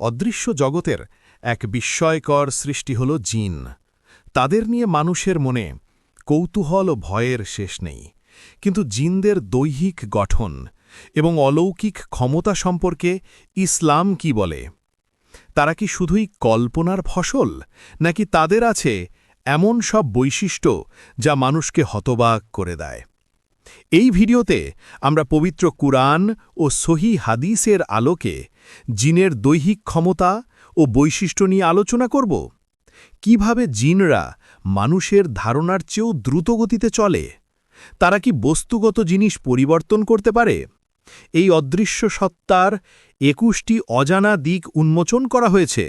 অদৃশ্য জগতের এক বিস্ময়কর সৃষ্টি হল জিন। তাদের নিয়ে মানুষের মনে কৌতূহল ও ভয়ের শেষ নেই। কিন্তু জিনদের দৈহিক গঠন এবং অলৌকিক ক্ষমতা সম্পর্কে ইসলাম কি বলে? তারা কি শুধুই কল্পনার ফসল, নাকি তাদের আছে এমন সব বৈশিষ্ট্য যা মানুষকে হতবাক করে দেয়? এই ভিডিওতে আমরা পবিত্র কুরআন ও সহি হাদিসের আলোকে জিনের দৈহিক ক্ষমতা ও বৈশিষ্ট্য নিয়ে আলোচনা করব। কীভাবে জিনরা মানুষের ধারণার চেয়েও দ্রুতগতিতে চলে? তারা কি বস্তুগত জিনিস পরিবর্তন করতে পারে? এই অদৃশ্য সত্তার একুশটি অজানা দিক উন্মোচন করা হয়েছে।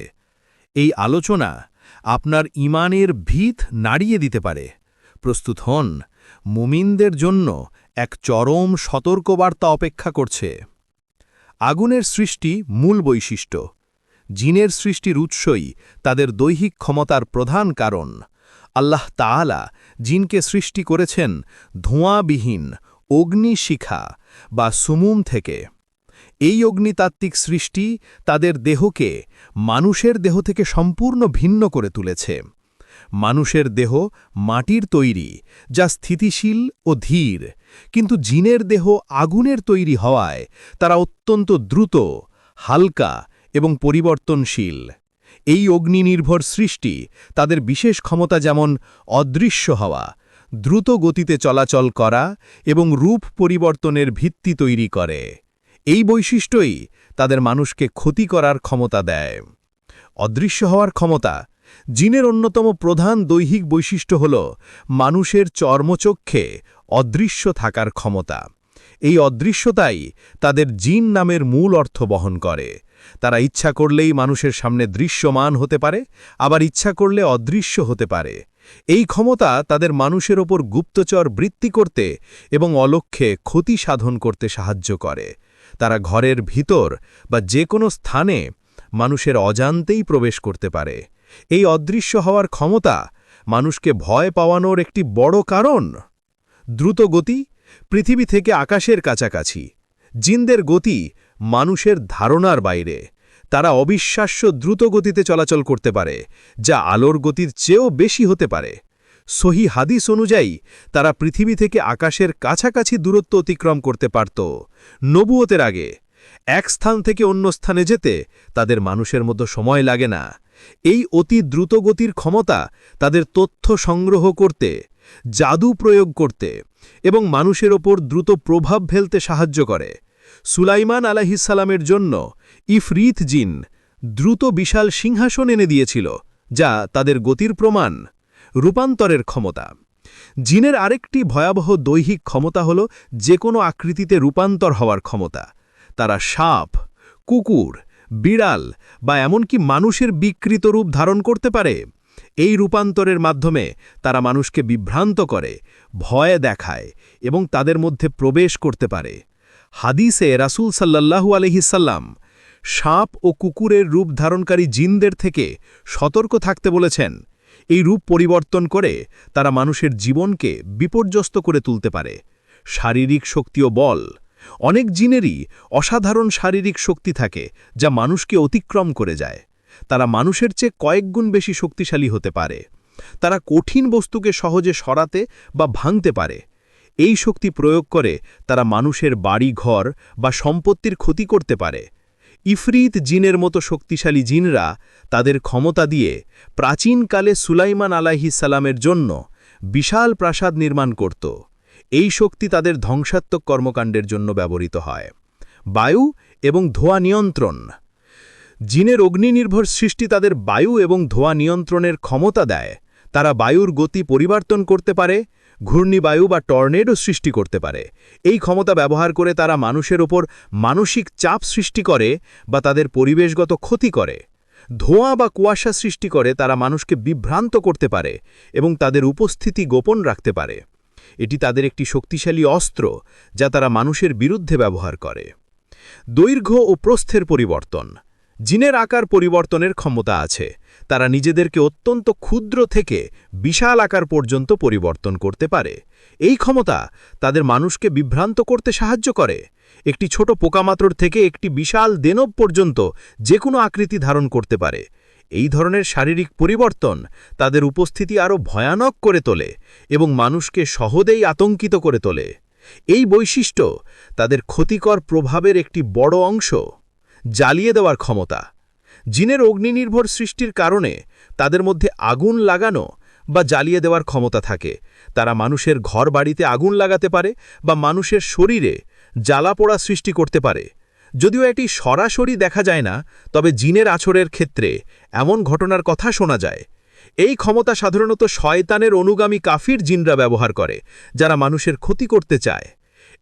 এই আলোচনা আপনার ইমানের ভিত নাড়িয়ে দিতে পারে। প্রস্তুত হন মুমিনদের জন্য এক চরম সতর্কবার্তা অপেক্ষা করছে। আগুনের সৃষ্টি মূল বৈশিষ্ট্য। জিনের সৃষ্টির উৎসই তাদের দৈহিক ক্ষমতার প্রধান কারণ। আল্লাহ তাআলা জিনকে সৃষ্টি করেছেন ধোঁয়াবিহীন অগ্নিশিখা বা সুমুম থেকে। এই অগ্নিতাত্ত্বিক সৃষ্টি তাদের দেহকে মানুষের দেহ থেকে সম্পূর্ণ ভিন্ন করে তুলেছে। মানুষের দেহ মাটির তৈরি, যা স্থিতিশীল ও ধীর। কিন্তু জিনের দেহ আগুনের তৈরি হওয়ায় তারা অত্যন্ত দ্রুত, হালকা এবং পরিবর্তনশীল। এই অগ্নিনির্ভর সৃষ্টি তাদের বিশেষ ক্ষমতা যেমন অদৃশ্য হওয়া, দ্রুত গতিতে চলাচল করা এবং রূপ পরিবর্তনের ভিত্তি তৈরি করে। এই বৈশিষ্ট্যই তাদের মানুষকে ক্ষতি করার ক্ষমতা দেয়। অদৃশ্য হওয়ার ক্ষমতা জিনের অন্যতম প্রধান দৈহিক বৈশিষ্ট্য হল মানুষের চর্মচক্ষে অদৃশ্য থাকার ক্ষমতা। এই অদৃশ্যতাই তাদের জিন নামের মূল অর্থ বহন করে। তারা ইচ্ছা করলেই মানুষের সামনে দৃশ্যমান হতে পারে, আবার ইচ্ছা করলে অদৃশ্য হতে পারে। এই ক্ষমতা তাদের মানুষের ওপর গুপ্তচর বৃত্তি করতে এবং অলক্ষ্যে ক্ষতি সাধন করতে সাহায্য করে। তারা ঘরের ভিতর বা যে কোনো স্থানে মানুষের অজান্তেই প্রবেশ করতে পারে। এই অদৃশ্য হওয়ার ক্ষমতা মানুষকে ভয় পাওয়ানোর একটি বড় কারণ। দ্রুত গতি পৃথিবী থেকে আকাশের কাছাকাছি। জিনদের গতি মানুষের ধারণার বাইরে। তারা অবিশ্বাস্য দ্রুত গতিতে চলাচল করতে পারে, যা আলোর গতির চেয়েও বেশি হতে পারে। সহি হাদিস অনুযায়ী, তারা পৃথিবী থেকে আকাশের কাছাকাছি দূরত্ব অতিক্রম করতে পারত। নবুয়তের আগে, এক স্থান থেকে অন্য স্থানে যেতে তাদের মানুষের মতো সময় লাগে না। এই অতি দ্রুতগতির ক্ষমতা তাদের তথ্য সংগ্রহ করতে, জাদু প্রয়োগ করতে এবং মানুষের ওপর দ্রুত প্রভাব ফেলতে সাহায্য করে। সুলাইমান আলাহিসাল্লামের জন্য ইফরিত জিন দ্রুত বিশাল সিংহাসন এনে দিয়েছিল, যা তাদের গতির প্রমাণ, রূপান্তরের ক্ষমতা। জিনের আরেকটি ভয়াবহ দৈহিক ক্ষমতা হল যে কোনো আকৃতিতে রূপান্তর হওয়ার ক্ষমতা। তারা সাপ, কুকুর বিড়াল বা এমনকি মানুষের বিকৃত রূপ ধারণ করতে পারে। এই রূপান্তরের মাধ্যমে তারা মানুষকে বিভ্রান্ত করে, ভয় দেখায় এবং তাদের মধ্যে প্রবেশ করতে পারে। হাদিসে রাসুল সাল্লাহু আলহিসাল্লাম সাপ ও কুকুরের রূপ ধারণকারী জিনদের থেকে সতর্ক থাকতে বলেছেন। এই রূপ পরিবর্তন করে তারা মানুষের জীবনকে বিপর্যস্ত করে তুলতে পারে। শারীরিক শক্তি ও বল অনেক জিনেরই অসাধারণ শারীরিক শক্তি থাকে, যা মানুষকে অতিক্রম করে যায়। তারা মানুষের চেয়ে কয়েকগুণ বেশি শক্তিশালী হতে পারে। তারা কঠিন বস্তুকে সহজে সরাতে বা ভাঙতে পারে। এই শক্তি প্রয়োগ করে তারা মানুষের বাড়ি ঘর বা সম্পত্তির ক্ষতি করতে পারে। ইফরিত জিনের মতো শক্তিশালী জিনরা তাদের ক্ষমতা দিয়ে প্রাচীনকালে সুলাইমান সালামের জন্য বিশাল প্রাসাদ নির্মাণ করত। এই শক্তি তাদের ধ্বংসাত্মক কর্মকাণ্ডের জন্য ব্যবহৃত হয়। বায়ু এবং ধোয়া নিয়ন্ত্রণ। জিনের অগ্নিনির্ভর সৃষ্টি তাদের বায়ু এবং ধোয়া নিয়ন্ত্রণের ক্ষমতা দেয়। তারা বায়ুর গতি পরিবর্তন করতে পারে, ঘূর্ণিবায়ু বা টর্নেডো সৃষ্টি করতে পারে। এই ক্ষমতা ব্যবহার করে তারা মানুষের ওপর মানসিক চাপ সৃষ্টি করে বা তাদের পরিবেশগত ক্ষতি করে। ধোঁয়া বা কুয়াশা সৃষ্টি করে তারা মানুষকে বিভ্রান্ত করতে পারে এবং তাদের উপস্থিতি গোপন রাখতে পারে। এটি তাদের একটি শক্তিশালী অস্ত্র যা তারা মানুষের বিরুদ্ধে ব্যবহার করে। দৈর্ঘ্য ও প্রস্থের পরিবর্তন। জিনের আকার পরিবর্তনের ক্ষমতা আছে। তারা নিজেদেরকে অত্যন্ত ক্ষুদ্র থেকে বিশাল আকার পর্যন্ত পরিবর্তন করতে পারে। এই ক্ষমতা তাদের মানুষকে বিভ্রান্ত করতে সাহায্য করে। একটি ছোট পোকামাত্রর থেকে একটি বিশাল দেনব পর্যন্ত যে কোনো আকৃতি ধারণ করতে পারে। এই ধরনের শারীরিক পরিবর্তন তাদের উপস্থিতি আরও ভয়ানক করে তোলে এবং মানুষকে সহজেই আতঙ্কিত করে তোলে। এই বৈশিষ্ট্য তাদের ক্ষতিকর প্রভাবের একটি বড় অংশ, জ্বালিয়ে দেওয়ার ক্ষমতা। জিনের অগ্নিনির্ভর সৃষ্টির কারণে তাদের মধ্যে আগুন লাগানো বা জ্বালিয়ে দেওয়ার ক্ষমতা থাকে। তারা মানুষের ঘর বাড়িতে আগুন লাগাতে পারে বা মানুষের শরীরে জ্বালা পোড়া সৃষ্টি করতে পারে। যদিও এটি সরাসরি দেখা যায় না, তবে জিনের আছরের ক্ষেত্রে এমন ঘটনার কথা শোনা যায়। এই ক্ষমতা সাধারণত শয়তানের অনুগামী কাফির জিনরা ব্যবহার করে, যারা মানুষের ক্ষতি করতে চায়।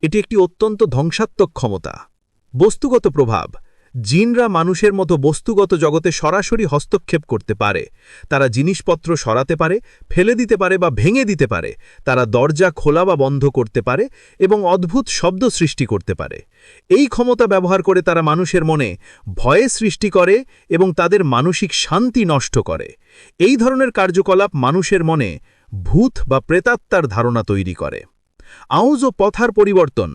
এটি একটি অত্যন্ত ধ্বংসাত্মক ক্ষমতা। বস্তুগত প্রভাব জিনরা মানুষের মতো বস্তুগত জগতে সরাসরি হস্তক্ষেপ করতে পারে। তারা জিনিসপত্র সরাতে পারে, ফেলে দিতে পারে বা ভেঙে দিতে পারে। তারা দরজা খোলা বা বন্ধ করতে পারে এবং অদ্ভুত শব্দ সৃষ্টি করতে পারে। এই ক্ষমতা ব্যবহার করে তারা মানুষের মনে ভয়ে সৃষ্টি করে এবং তাদের মানসিক শান্তি নষ্ট করে। এই ধরনের কার্যকলাপ মানুষের মনে ভূত বা প্রেতাত্মার ধারণা তৈরি করে। আউজ ও পথার পরিবর্তন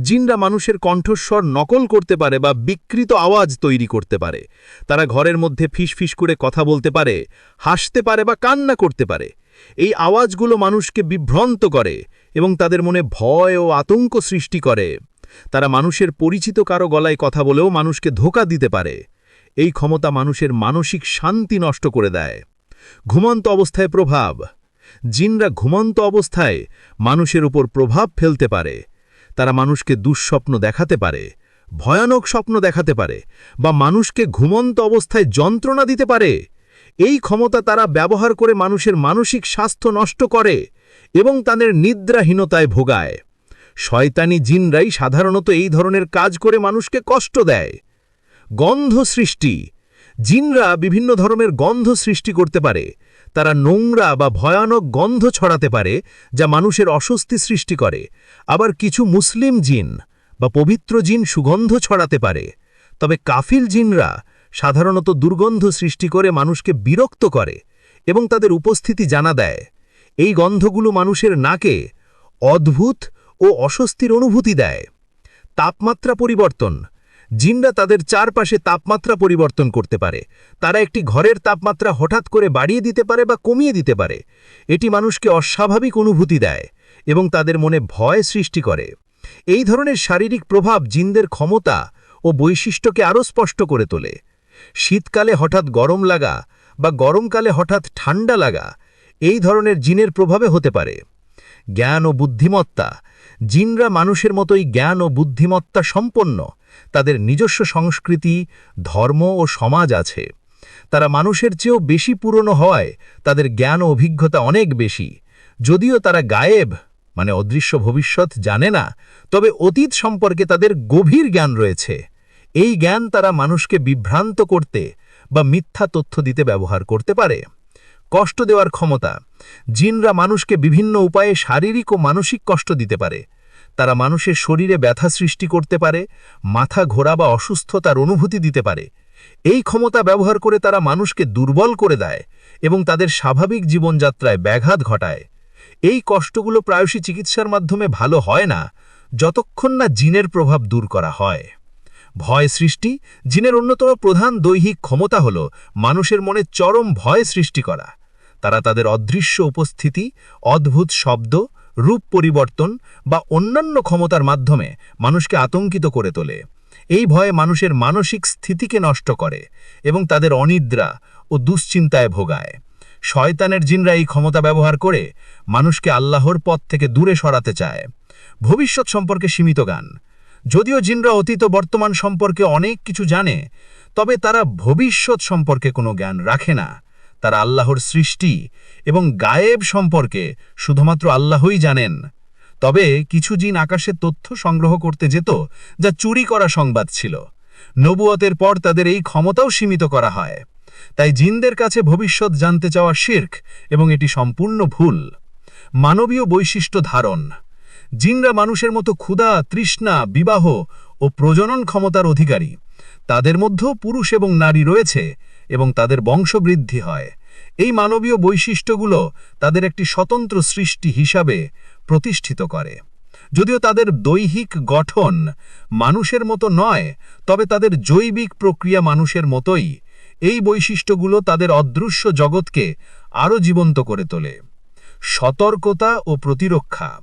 জিনরা মানুষের কণ্ঠস্বর নকল করতে পারে বা বিকৃত আওয়াজ তৈরি করতে পারে। তারা ঘরের মধ্যে ফিসফিস করে কথা বলতে পারে, হাসতে পারে বা কান্না করতে পারে। এই আওয়াজগুলো মানুষকে বিভ্রান্ত করে এবং তাদের মনে ভয় ও আতঙ্ক সৃষ্টি করে। তারা মানুষের পরিচিত কারও গলায় কথা বলেও মানুষকে ধোকা দিতে পারে। এই ক্ষমতা মানুষের মানসিক শান্তি নষ্ট করে দেয়। ঘুমন্ত অবস্থায় প্রভাব। জিনরা ঘুমন্ত অবস্থায় মানুষের উপর প্রভাব ফেলতে পারে। তারা মানুষকে দুঃস্বপ্ন দেখাতে পারে, ভয়ানক স্বপ্ন দেখাতে পারে, বা মানুষকে ঘুমন্ত অবস্থায় যন্ত্রণা দিতে পারে। এই ক্ষমতা তারা ব্যবহার করে মানুষের মানসিক স্বাস্থ্য নষ্ট করে এবং তাদের নিদ্রাহীনতায় ভোগায়। শয়তানি জিনরাই সাধারণত এই ধরনের কাজ করে মানুষকে কষ্ট দেয়। গন্ধ সৃষ্টি। জিনরা বিভিন্ন ধরনের গন্ধ সৃষ্টি করতে পারে তারা নোংরা বা ভয়ানক গন্ধ ছড়াতে পারে যা মানুষের অস্বস্তি সৃষ্টি করে। আবার কিছু মুসলিম জিন বা পবিত্র জিন সুগন্ধ ছড়াতে পারে। তবে কাফিল জিনরা সাধারণত দুর্গন্ধ সৃষ্টি করে মানুষকে বিরক্ত করে এবং তাদের উপস্থিতি জানা দেয়। এই গন্ধগুলো মানুষের নাকে অদ্ভুত ও অস্বস্তির অনুভূতি দেয়। তাপমাত্রা পরিবর্তন জিনরা তাদের চারপাশে তাপমাত্রা পরিবর্তন করতে পারে। তারা একটি ঘরের তাপমাত্রা হঠাৎ করে বাড়িয়ে দিতে পারে বা কমিয়ে দিতে পারে। এটি মানুষকে অস্বাভাবিক অনুভূতি দেয় এবং তাদের মনে ভয় সৃষ্টি করে। এই ধরনের শারীরিক প্রভাব জিনদের ক্ষমতা ও বৈশিষ্ট্যকে আরও স্পষ্ট করে তোলে। শীতকালে হঠাৎ গরম লাগা বা গরমকালে হঠাৎ ঠান্ডা লাগা, এই ধরনের জিনের প্রভাবে হতে পারে। জ্ঞান ও বুদ্ধিমত্তা। জিনরা মানুষের মতোই জ্ঞান ও বুদ্ধিমত্তা সম্পন্ন। তাদের নিজস্ব সংস্কৃতি, ধর্ম ও সমাজ আছে। তারা মানুষের চেয়েও বেশি পুরনো হওয়ায় তাদের জ্ঞান ও অভিজ্ঞতা অনেক বেশি। যদিও তারা গায়েব মানে অদৃশ্য ভবিষ্যৎ জানে না, তবে অতীত সম্পর্কে তাদের গভীর জ্ঞান রয়েছে। এই জ্ঞান তারা মানুষকে বিভ্রান্ত করতে বা মিথ্যা তথ্য দিতে ব্যবহার করতে পারে। কষ্ট দেওয়ার ক্ষমতা। জিনরা মানুষকে বিভিন্ন উপায়ে শারীরিক ও মানসিক কষ্ট দিতে পারে। তারা মানুষের শরীরে ব্যথা সৃষ্টি করতে পারে, মাথা ঘোরা বা অসুস্থতার অনুভূতি দিতে পারে। এই ক্ষমতা ব্যবহার করে তারা মানুষকে দুর্বল করে দেয় এবং তাদের স্বাভাবিক জীবনযাত্রায় ব্যাঘাত ঘটায়। এই কষ্টগুলো প্রায়শই চিকিৎসার মাধ্যমে ভালো হয় না, যতক্ষণ না জিনের প্রভাব দূর করা হয়। ভয় সৃষ্টি, জিনের অন্যতম প্রধান দৈহিক ক্ষমতা হল মানুষের মনে চরম ভয় সৃষ্টি করা। তারা তাদের অদৃশ্য উপস্থিতি, অদ্ভুত শব্দ, রূপ পরিবর্তন বা অন্যান্য ক্ষমতার মাধ্যমে মানুষকে আতঙ্কিত করে তোলে। এই ভয়ে মানুষের মানসিক স্থিতিকে নষ্ট করে এবং তাদের অনিদ্রা ও দুশ্চিন্তায় ভোগায়। শয়তানের জিনরা এই ক্ষমতা ব্যবহার করে মানুষকে আল্লাহর পথ থেকে দূরে সরাতে চায়। ভবিষ্যৎ সম্পর্কে সীমিত গান যদিও জিনরা অতীত বর্তমান সম্পর্কে অনেক কিছু জানে, তবে তারা ভবিষ্যৎ সম্পর্কে কোনো জ্ঞান রাখে না। তারা আল্লাহর সৃষ্টি এবং গায়েব সম্পর্কে শুধুমাত্র আল্লাহই জানেন। তবে কিছু জিন আকাশের তথ্য সংগ্রহ করতে যেত, যা চুরি করা সংবাদ ছিল। নবুয়তের পর তাদের এই ক্ষমতাও সীমিত করা হয়। তাই জিনদের কাছে ভবিষ্যৎ জানতে চাওয়া শির্ক এবং এটি সম্পূর্ণ ভুল। মানবীয় বৈশিষ্ট্য ধারণ। জিনরা মানুষের মতো ক্ষুধা, তৃষ্ণা, বিবাহ ও প্রজনন ক্ষমতার অধিকারী। তাদের মধ্যেও পুরুষ এবং নারী রয়েছে এবং তাদের বংশবৃদ্ধি হয়। এই মানবীয় বৈশিষ্ট্যগুলো তাদের একটি স্বতন্ত্র সৃষ্টি হিসাবে প্রতিষ্ঠিত করে। যদিও তাদের দৈহিক গঠন মানুষের মতো নয়, তবে তাদের জৈবিক প্রক্রিয়া মানুষের মতোই। এই বৈশিষ্ট্যগুলো তাদের অদৃশ্য জগৎকে আরও জীবন্ত করে তোলে। সতর্কতা ও প্রতিরক্ষা।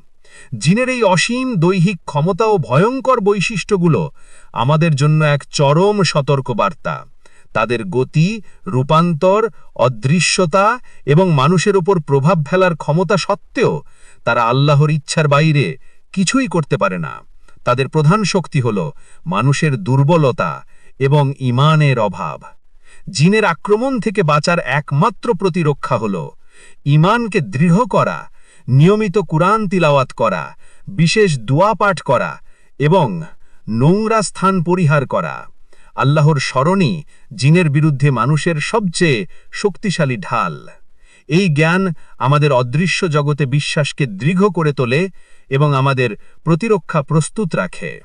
জিনের এই অসীম দৈহিক ক্ষমতা ও ভয়ঙ্কর বৈশিষ্ট্যগুলো আমাদের জন্য এক চরম সতর্কবার্তা। তাদের গতি, রূপান্তর, অদৃশ্যতা এবং মানুষের ওপর প্রভাব ফেলার ক্ষমতা সত্ত্বেও তারা আল্লাহর ইচ্ছার বাইরে কিছুই করতে পারে না। তাদের প্রধান শক্তি হল মানুষের দুর্বলতা এবং ইমানের অভাব। জিনের আক্রমণ থেকে বাঁচার একমাত্র প্রতিরক্ষা হল ইমানকে দৃঢ় করা, নিয়মিত কুরআন তিলাওয়াত করা, বিশেষ দোয়া পাঠ করা এবং নোংরা স্থান পরিহার করা। আল্লাহর স্মরণই জিনের বিরুদ্ধে মানুষের সবচেয়ে শক্তিশালী ঢাল। এই জ্ঞান আমাদের অদৃশ্য জগতে বিশ্বাসকে দৃঢ় করে তোলে এবং আমাদের প্রতিরক্ষা প্রস্তুত রাখে।